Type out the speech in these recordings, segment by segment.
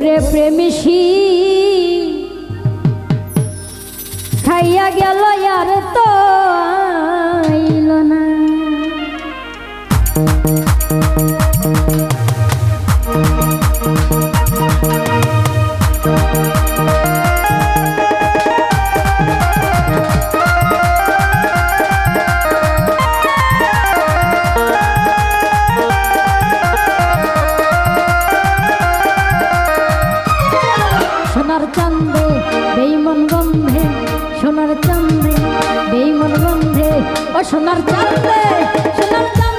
ওরে প্রেমিসি খাইয়া গেল আর তো আইল না। সোনার চান্দে বেইমন গন্ধে সোনার চান্দে বেইমন গন্ধে ও সোনার চান্দে সোনার চান্দে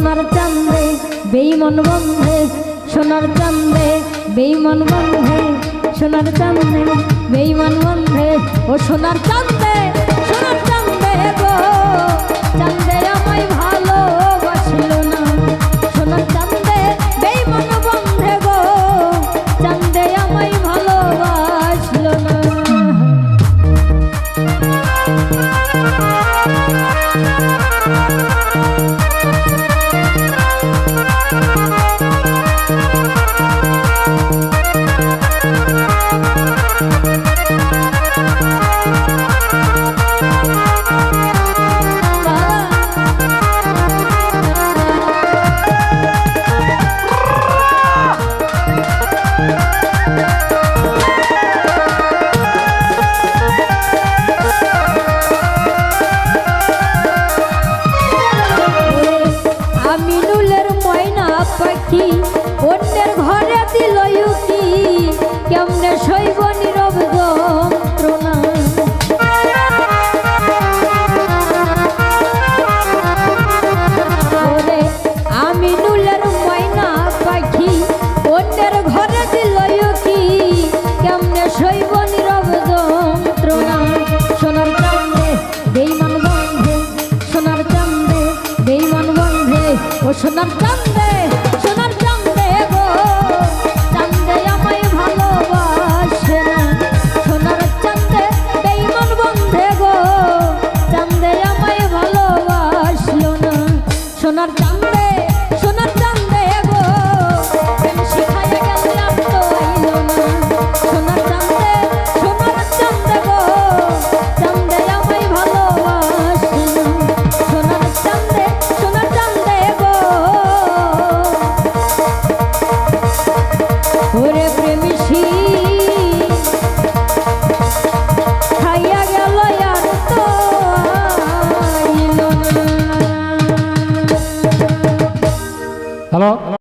সোনার চান্দে বেইমন বন্ধে, সোনার চান্দে বেইমন বন্ধে, সোনার চান্দে বেইমন বন্ধে, ও সোনার চান্দে মিনুলের ময়না পাখি অন্যের ঘরে দিল কি কেমনে শৈব সোনার চান্দে সোনার চান্দে গো, চান্দে আমায় ভালোবাসে না। সোনার চান্দে বেইমান বন্ধে গো, চান্দে আমায় ভালোবাসলো না। সোনার Hasta luego.